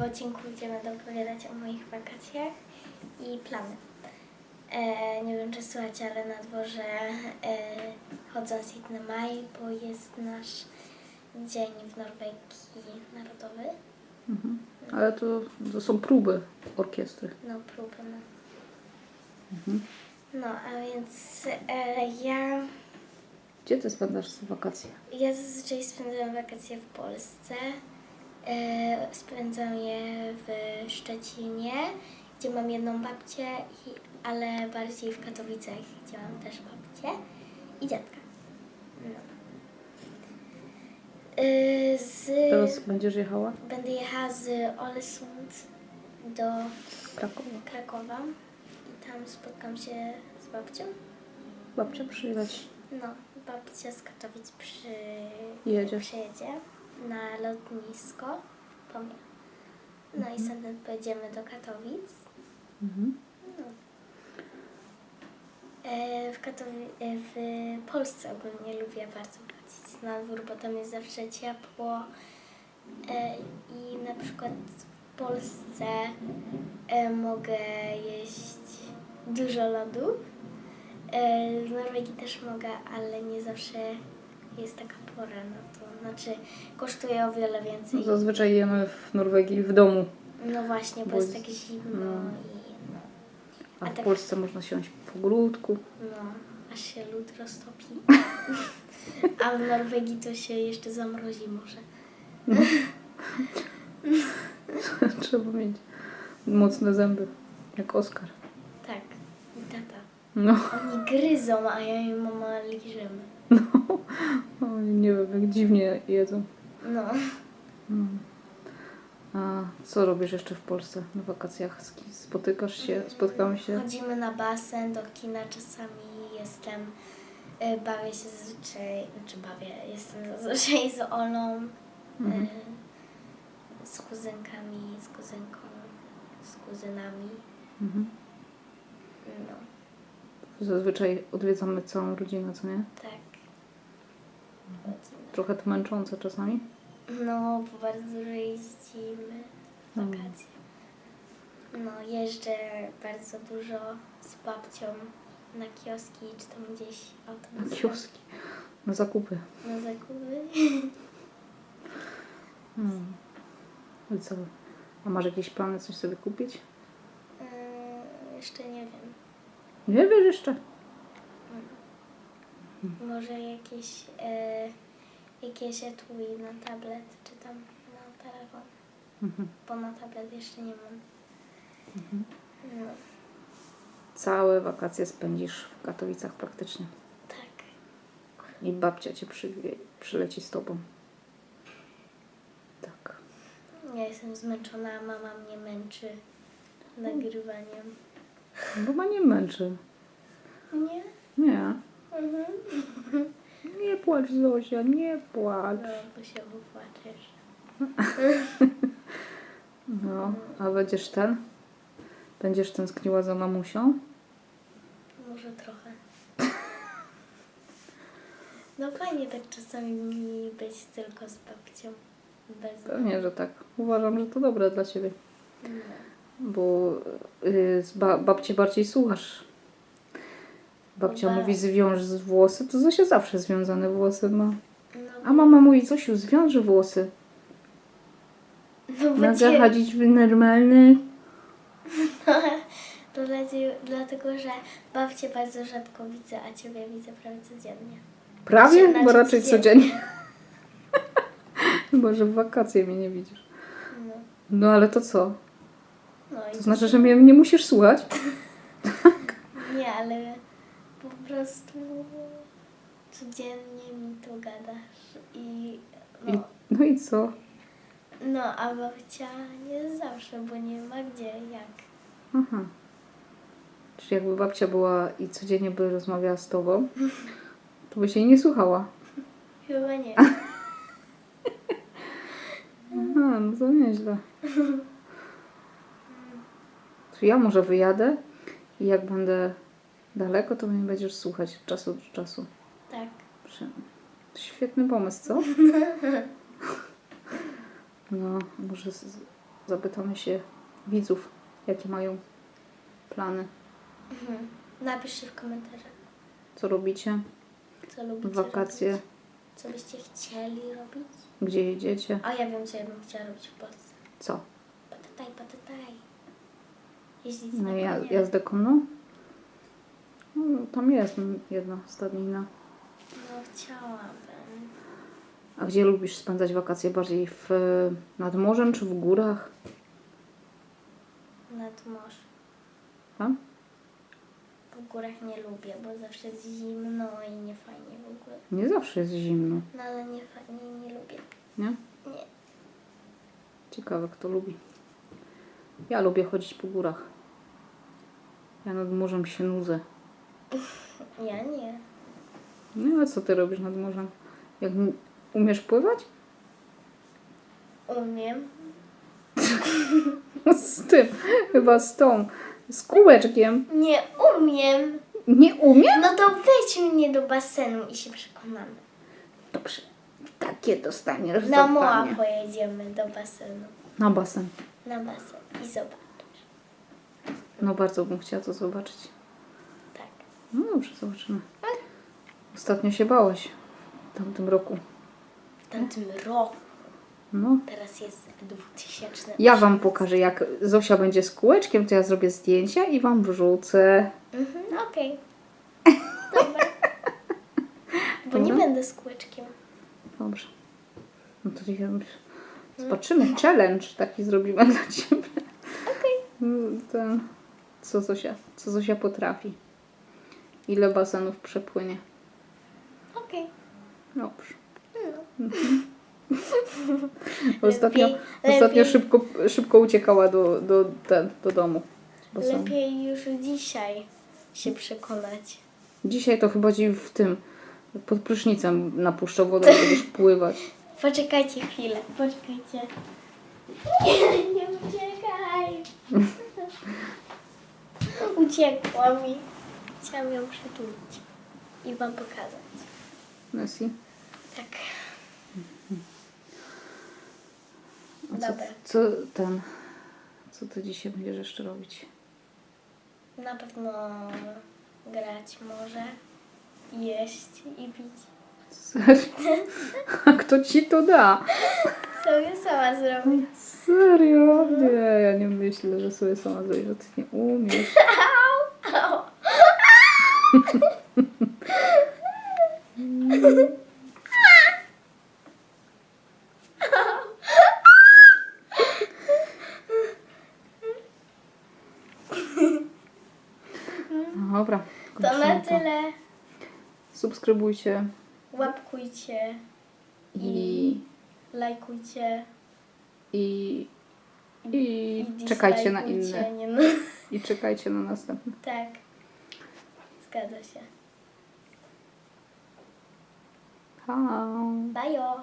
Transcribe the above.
w odcinku będziemy dopowiadać o moich wakacjach i plany. E, nie wiem, czy słuchacie, ale na dworze e, chodzą Sitny Maj, bo jest nasz dzień w Norwegii narodowy. Mhm. Ale to, to są próby orkiestry. No, próby, no. Mhm. No, a więc e, ja, Gdzie ty spędzasz wakacje? ja zazwyczaj spędzam wakacje w Polsce. E, spędzam je w Szczecinie, gdzie mam jedną babcię, ale bardziej w Katowicach, gdzie mam też babcię i dziadka. No. E, z, Teraz będziesz jechała? będę jechała z Olesund do Krakowa. Krakowa i tam spotkam się z babcią. Babcia przyjechać. No, babcia z Katowic przy... Jedzie. przyjedzie na lotnisko. No i stamtąd pojedziemy do Katowic. Mhm. No. E, w, Katowi- e, w Polsce ogólnie lubię bardzo chodzić na dwór, bo tam jest zawsze ciepło. E, I na przykład w Polsce e, mogę jeść dużo lodów. E, w Norwegii też mogę, ale nie zawsze jest taka pora na to. Znaczy kosztuje o wiele więcej. Zazwyczaj jemy w Norwegii w domu, No właśnie, bo Bo jest jest- tak zimno no. i no. a A w tak- Polsce można siąść w ogródku. No, aż się lód roztopi. A w Norwegii to się jeszcze zamrozi może. Trzeba mieć mocne zęby, jak Oskar. Tak, i tata. No, Oni gryzą, a ja i mama liżemy. No. Oni nie wiem, jak dziwnie jedzą. No. No. A co robisz jeszcze w Polsce na wakacjach? Z kim Spotykasz się? Spotkamy się? Chodzimy na basen, do kina czasami jestem, y, bawię się zazwyczaj, znaczy bawię, jestem zazwyczaj z Olą, Mhm. y, z kuzynkami, z kuzynką, z kuzynami. Mhm. No, Zazwyczaj odwiedzamy całą rodzinę, co nie? tak. Trochę to męczące czasami. No, bo bardzo dużo jeździmy w Mm. wakacje. No, jeżdżę bardzo dużo z babcią na kioski, czy tam gdzieś Na autobusem. kioski, na zakupy. Na zakupy. Hmm. I co? A masz jakieś plany coś sobie kupić? Yy, jeszcze nie wiem. Nie wiesz jeszcze. Może jakieś, e, jakieś etui na tablet, czy tam na telefon. Mhm. Bo na tablet jeszcze nie mam. No, Całe wakacje spędzisz w Katowicach praktycznie. tak. I babcia cię przy, przyleci z tobą. Tak. Ja jestem zmęczona, a mama mnie męczy nagrywaniem. Bo ma nie męczy. Nie? Nie. Mhm. Nie płacz Zosia, nie płacz. No, bo się popłaczesz. No, a będziesz ten? Będziesz tęskniła za mamusią? Może trochę. No fajnie tak czasami mi być tylko z babcią. Bez Pewnie, że tak. Uważam, że to dobre dla ciebie. No. Bo y, z ba- babci bardziej słuchasz. Babcia Ba- mówi zwiąż z włosy, to Zosia zawsze związane włosy ma. No, A mama mówi, Zosiu, zwiąż włosy. no bo Mogę cię, chodzić w normalny. to dlacie- dlatego, że babcię bardzo rzadko widzę, a ciebie widzę prawie codziennie. Prawie, Znaczy, bo raczej codziennie. codziennie. Chyba, że w wakacje mnie nie widzisz. No, No ale to co? no i To znaczy, że mnie nie musisz słuchać? Nie, ale po prostu codziennie mi to gadasz i I, no, no i co? no a babcia nie zawsze, bo nie ma gdzie, jak. Aha. Czyli jakby babcia była i codziennie by rozmawiała z tobą, to byś jej nie słuchała. Chyba nie. Aha, no to nieźle. To ja może wyjadę i jak będę daleko, to mnie będziesz słuchać od czasu do czasu. Tak. Świetny pomysł, co? No, może zapytamy się widzów, jakie mają plany, Mhm. Napiszcie w komentarzach, co robicie, co lubicie wakacje, robić. Co byście chcieli robić? gdzie jedziecie, A ja wiem, co ja bym chciała robić w Polsce. co. Patataj, patataj. Jeździć Na na ja, koniach. jazdę konną? No, tam jest jedna stadnina. No chciałabym. A gdzie lubisz spędzać wakacje? Bardziej w, nad morzem czy w górach? Nad morze. A? W górach nie lubię, bo zawsze jest zimno i nie fajnie w ogóle. Nie zawsze jest zimno, No ale nie fajnie, nie lubię. nie? Nie. Ciekawe, kto lubi. Ja lubię chodzić po górach. Ja nad morzem się nudzę. Ja nie. No a co ty robisz nad morzem? Jak m- umiesz pływać? Umiem. Z tym, chyba z tą, z kółeczkiem. Nie umiem. Nie umiem? No to wejdź mnie do basenu i się przekonamy. Dobrze, takie dostaniesz Na Moa zadanie. pojedziemy do basenu. Na basen. Na basen i zobaczysz. No bardzo bym chciała to zobaczyć. Tak. No dobrze, zobaczymy. Ostatnio się bałeś w tamtym roku. W tamtym roku. No. Teraz jest 2000. Ja wam pokażę, jak Zosia będzie z kółeczkiem, to ja zrobię zdjęcia i wam wrzucę. Mhm, okej. Dobra. Bo nie Dobra. będę z kółeczkiem. Dobrze. No to ja zobaczymy. Challenge taki zrobimy dla ciebie. Okej. No, Ten, co Zosia, co Zosia potrafi. Ile basenów przepłynie. Okej. Dobrze. No. Ostatnio, Lepiej- ostatnio lepiej. szybko, szybko uciekała do, do, ten, do domu. z basenu. Lepiej już dzisiaj się przekonać. Dzisiaj to chyba ci w tym pod prysznicem napuszczał wodę, będziesz pływać. Poczekajcie chwilę, poczekajcie. Nie, nie uciekaj. Uciekła mi. Chciałam ją przytulić i wam pokazać. Messi. Tak. A co, Dobra. co ten, co ty dzisiaj będziesz jeszcze robić? Na pewno grać może, jeść i pić. Serio? A kto ci to da? Sobie sama zrobię. Serio? Nie, ja nie myślę, że sobie sama zrobisz, że ty nie umiesz. No Dobra, To na kończymy tyle. Subskrybujcie Łapkujcie, i, lajkujcie. i, i, i czekajcie na dislajkujcie, inne. Nie, no. I czekajcie na następne. Tak. Zgadza się. Ha. Bajo.